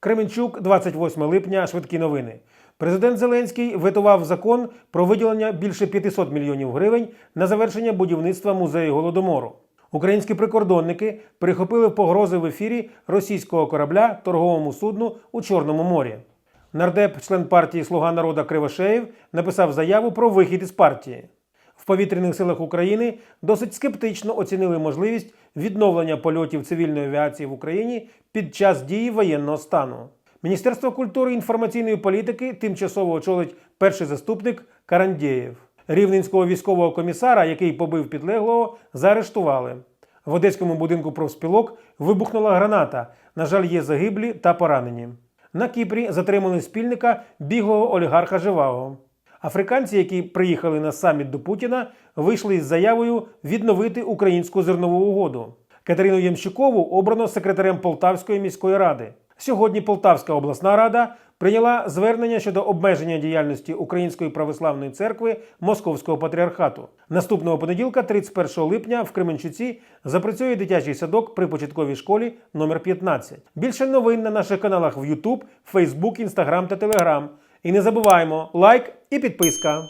Кременчук, 28 липня. Швидкі новини. Президент Зеленський ветував закон про виділення більше 500 мільйонів гривень на завершення будівництва музею голодомору. Українські прикордонники перехопили погрози в ефірі російського корабля торговому судну у Чорному морі. Нардеп, член партії Слуга народа Кривошеєв, написав заяву про вихід із партії. Повітряних силах України досить скептично оцінили можливість відновлення польотів цивільної авіації в Україні під час дії воєнного стану. Міністерство культури і інформаційної політики тимчасово очолить перший заступник Карандєєв. Рівненського військового комісара, який побив підлеглого, заарештували. В одеському будинку профспілок вибухнула граната. На жаль, є загиблі та поранені. На Кіпрі затримали спільника біглого олігарха Живаго. Африканці, які приїхали на саміт до Путіна, вийшли із заявою відновити українську зернову угоду. Катерину Ямщикову обрано секретарем Полтавської міської ради. Сьогодні Полтавська обласна рада прийняла звернення щодо обмеження діяльності Української православної церкви Московського патріархату. Наступного понеділка, 31 липня, в Кременчуці запрацює дитячий садок при початковій школі номер 15. Більше новин на наших каналах в YouTube, Facebook, Instagram та Telegram. І не забуваємо лайк і підписка.